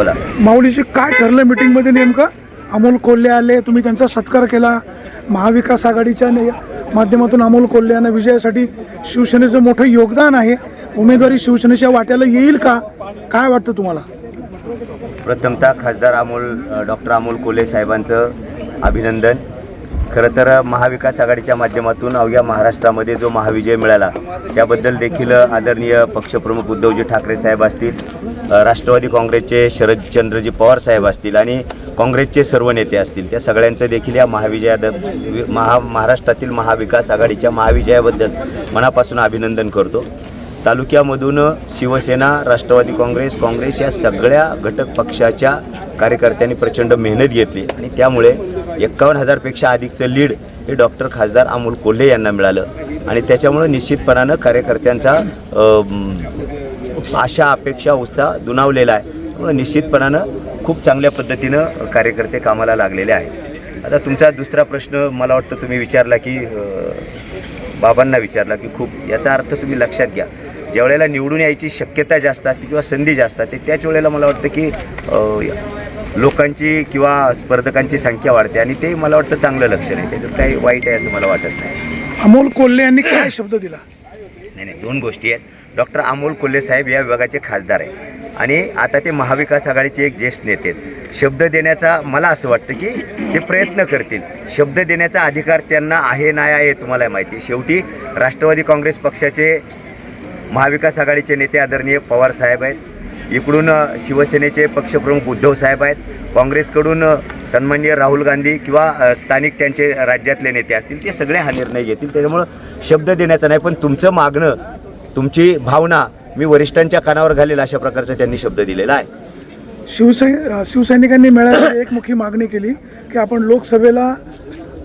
बोला. माऊलीशी काय ठरलं मीटिंगमध्ये नेमकं? अमोल कोल्हे आले तुम्ही त्यांचा सत्कार केला. महाविकास आघाडीच्या माध्यमातून अमोल कोल्हे यांना विजयासाठी शिवसेनेचं मोठं योगदान आहे. उमेदवारी शिवसेनेच्या वाट्याला येईल का? काय वाटतं तुम्हाला? प्रथमतः खासदार अमोल डॉक्टर अमोल कोल्हे साहेबांचं अभिनंदन. खरं तर महाविकास आघाडीच्या माध्यमातून अवघ्या महाराष्ट्रामध्ये जो महाविजय मिळाला त्याबद्दल देखील आदरणीय पक्षप्रमुख उद्धवजी ठाकरे साहेब असतील राष्ट्रवादी काँग्रेसचे शरदचंद्रजी पवार साहेब असतील आणि काँग्रेसचे सर्व नेते असतील त्या सगळ्यांचं देखील या महाविजयाद महा महाराष्ट्रातील महाविकास आघाडीच्या महाविजयाबद्दल मनापासून अभिनंदन करतो. तालुक्यामधून शिवसेना राष्ट्रवादी काँग्रेस काँग्रेस या सगळ्या घटक पक्षाच्या कार्यकर्त्यांनी प्रचंड मेहनत घेतली आणि त्यामुळे एक्कावन्न हजारपेक्षा अधिकचं लीड हे डॉक्टर खासदार अमोल कोल्हे यांना मिळालं. आणि त्याच्यामुळं निश्चितपणानं कार्यकर्त्यांचा आशा अपेक्षा उत्साह दुणावलेला आहे. त्यामुळं निश्चितपणानं खूप चांगल्या पद्धतीनं कार्यकर्ते कामाला लागलेले आहेत. आता तुमचा दुसरा प्रश्न मला वाटतं तुम्ही विचारला की बाबांना विचारला की खूप याचा अर्थ तुम्ही लक्षात घ्या. ज्या वेळेला निवडून यायची शक्यता जास्त असते किंवा संधी जास्त असते त्याच वेळेला मला वाटतं की लोकांची किंवा स्पर्धकांची संख्या वाढते आणि ते मला वाटतं चांगलं लक्षण आहे त्याच्यात काही वाईट आहे असं मला वाटत नाही. अमोल कोल्हे यांनी काय शब्द दिला? नाही नाही दोन गोष्टी आहेत. डॉक्टर अमोल कोल्हे साहेब या विभागाचे खासदार आहे आणि आता ते महाविकास आघाडीचे एक ज्येष्ठ नेते आहेत. शब्द देण्याचा मला असं वाटतं की ते प्रयत्न करतील. शब्द देण्याचा अधिकार त्यांना आहे नाही आहे तुम्हाला माहिती. शेवटी राष्ट्रवादी काँग्रेस पक्षाचे महाविकास आघाडीचे नेते आदरणीय पवार साहेब आहेत. इकडून शिवसेनेचे पक्षप्रमुख उद्धव साहेब आहेत. काँग्रेसकडून सन्माननीय राहुल गांधी किंवा स्थानिक त्यांचे राज्यातले नेते असतील ते सगळे हा निर्णय घेतील. त्याच्यामुळं शब्द देण्याचा नाही पण तुमचं मागणं तुमची भावना मी वरिष्ठांच्या कानावर घालेल अशा प्रकारचा त्यांनी शब्द दिलेला आहे. शिवसै शिवसैनिकांनी मेळाव्यात एकमुखी मागणी केली की आपण लोकसभेला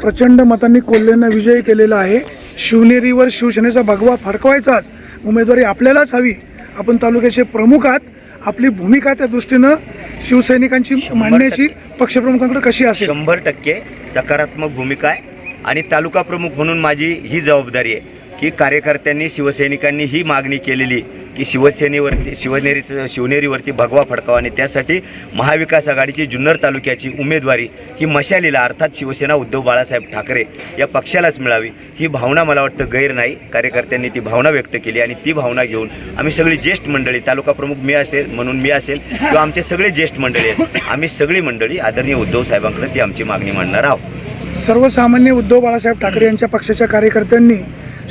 प्रचंड मतांनी कोल्हेंना विजयी केलेला आहे. शिवनेरीवर शिवसेनेचा भगवा फडकवायचाच उमेदवारी आपल्यालाच हवी. आपण तालुक्याचे प्रमुख आहात आपली भूमिका त्या दृष्टीनं शिवसैनिकांची मांडण्याची पक्षप्रमुखांकडे कशी असेल? शंभर टक्के सकारात्मक भूमिका आहे. आणि तालुका प्रमुख म्हणून माझी ही जबाबदारी आहे. की कार्यकर्त्यांनी शिवसैनिकांनी ही मागणी केलेली की शिवसेनेवरती शिवनेरीचं शिवनेरीवरती भगवा फडकावा आणि त्यासाठी महाविकास आघाडीची जुन्नर तालुक्याची उमेदवारी ही मशालीला अर्थात शिवसेना उद्धव बाळासाहेब ठाकरे या पक्षालाच मिळावी ही भावना मला वाटतं गैर नाही. कार्यकर्त्यांनी ती भावना व्यक्त केली आणि ती भावना घेऊन आम्ही सगळी ज्येष्ठ मंडळी तालुका प्रमुख मी असेल म्हणून मी असेल किंवा आमचे सगळे ज्येष्ठ मंडळी आहेत आम्ही सगळी मंडळी आदरणीय उद्धव साहेबांकडे ती आमची मागणी मांडणार आहोत. सर्वसामान्य उद्धव बाळासाहेब ठाकरे यांच्या पक्षाच्या कार्यकर्त्यांनी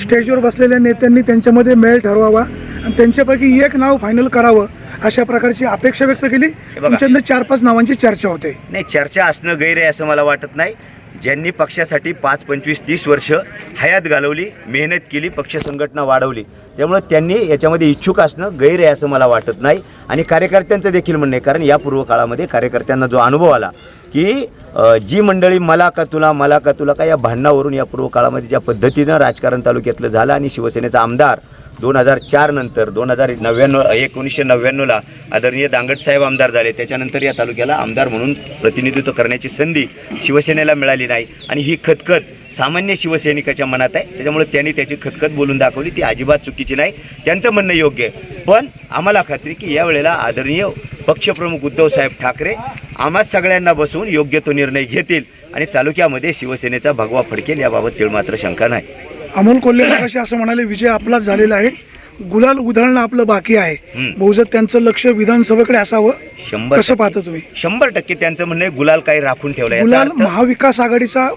स्टेजवर बसलेल्या नेत्यांनी त्यांच्यामध्ये मेळ ठरवावा आणि त्यांच्यापैकी एक नाव फायनल करावं अशा प्रकारची अपेक्षा व्यक्त केली. बघा. तुमच्यातनं चार पाच नावांची चर्चा होते. नाही चर्चा असणं गैर आहे असं मला वाटत नाही. ज्यांनी पक्षासाठी पाच पंचवीस तीस वर्ष हयात घालवली मेहनत केली पक्ष संघटना वाढवली त्यामुळं त्यांनी याच्यामध्ये इच्छुक असणं गैर आहे असं मला वाटत नाही. आणि कार्यकर्त्यांचं देखील म्हणणं आहे कारण या पूर्व काळामध्ये कार्यकर्त्यांना जो अनुभव आला की जी मंडळी मला का तुला मला का तुला का या भांडणावरून या पूर्व काळामध्ये ज्या पद्धतीनं राजकारण तालुक्यातलं झालं आणि शिवसेनेचा आमदार दोन हजार चार नंतर दोन हजार नव्याण्णव एकोणीसशे नव्याण्णवला आदरणीय दांगडसाहेब आमदार झाले. त्याच्यानंतर या तालुक्याला आमदार म्हणून प्रतिनिधित्व करण्याची संधी शिवसेनेला मिळाली नाही. आणि ही खतखत सामान्य शिवसैनिकाच्या मनात आहे. त्याच्यामुळे त्यांनी त्याची खतखत बोलून दाखवली. ती अजिबात चुकीची नाही. त्यांचं म्हणणं योग्य आहे. पण आम्हाला खात्री की यावेळेला आदरणीय पक्षप्रमुख उद्धव साहेब ठाकरे आम्हाच सगळ्यांना बसवून योग्य तो निर्णय घेतील आणि तालुक्यामध्ये शिवसेनेचा भगवा फडकेल याबाबत तिळ मात्र शंका नाही. अमोल कोल्हे मगाशी असं म्हणाले विजय आपलाच झालेला आहे. गुलाल उधळणं आपलं बाकी आहे. बहुजत त्यांचं लक्ष विधानसभेकडे असावं. शंभर कसं पाहता तुम्ही? शंभर टक्के त्यांचं म्हणणं आहे गुलाल काही राखून ठेवला याचा गुलाल अर्थ- महाविकास आघाडीचा.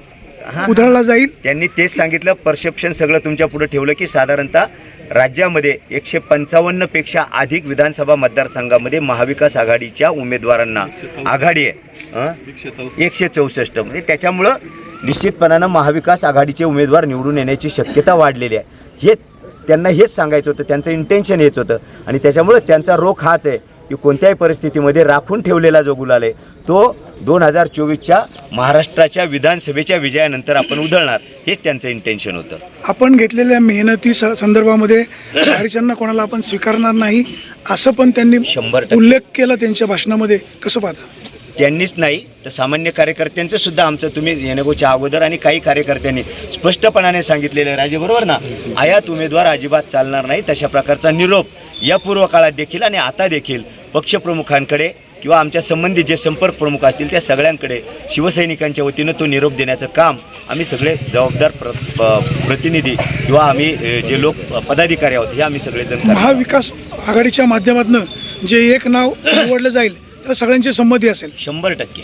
उधळला जाईल? त्यांनी तेच सांगितलं परसेप्शन सगळं तुमच्यापुढे ठेवलं की साधारणतः राज्यामध्ये एकशे पंचावन्नपेक्षा अधिक विधानसभा मतदारसंघामध्ये महाविकास आघाडीच्या उमेदवारांना आघाडी आहे? एकशे चौसष्ट. म्हणजे त्याच्यामुळं निश्चितपणानं महाविकास आघाडीचे उमेदवार निवडून येण्याची शक्यता वाढलेली आहे. हे त्यांना हेच सांगायचं होतं त्यांचं इंटेन्शन हेच होतं. आणि त्याच्यामुळं त्यांचा रोख हाच आहे की कोणत्याही परिस्थितीमध्ये राखून ठेवलेला जो गुलाल आहे तो दोन हजार चोवीसच्या महाराष्ट्राच्या विधानसभेच्या विजयानंतर आपण उधळणार हेच त्यांचं इंटेन्शन होतं. आपण घेतलेल्या मेहनती स- संदर्भामध्ये बाहेरच्यांना कोणाला आपण स्वीकारणार नाही असं पण त्यांनी शंभर. उल्लेख केला त्यांच्या भाषणामध्ये. कसं पाहता? त्यांनीच नाही तर सामान्य कार्यकर्त्यांचं सुद्धा आमचं तुम्ही येणेगोच्या अगोदर आणि काही कार्यकर्त्यांनी स्पष्टपणाने सांगितलेलं आहे. राजे बरोबर ना? आयात उमेदवार अजिबात चालणार नाही तशा प्रकारचा निरोप या पूर्व काळात देखील आणि आता देखील पक्षप्रमुखांकडे किंवा आमच्या संबंधित जे संपर्क प्रमुख असतील त्या सगळ्यांकडे शिवसैनिकांच्या वतीनं तो निरोप देण्याचं काम आम्ही सगळे जबाबदार प्र प्रतिनिधी किंवा आम्ही जे लोक पदाधिकारी आहोत हे आम्ही सगळेजण. महाविकास आघाडीच्या माध्यमातून जे एक नाव निवडलं जाईल त्याला सगळ्यांची संमती असेल शंभर टक्के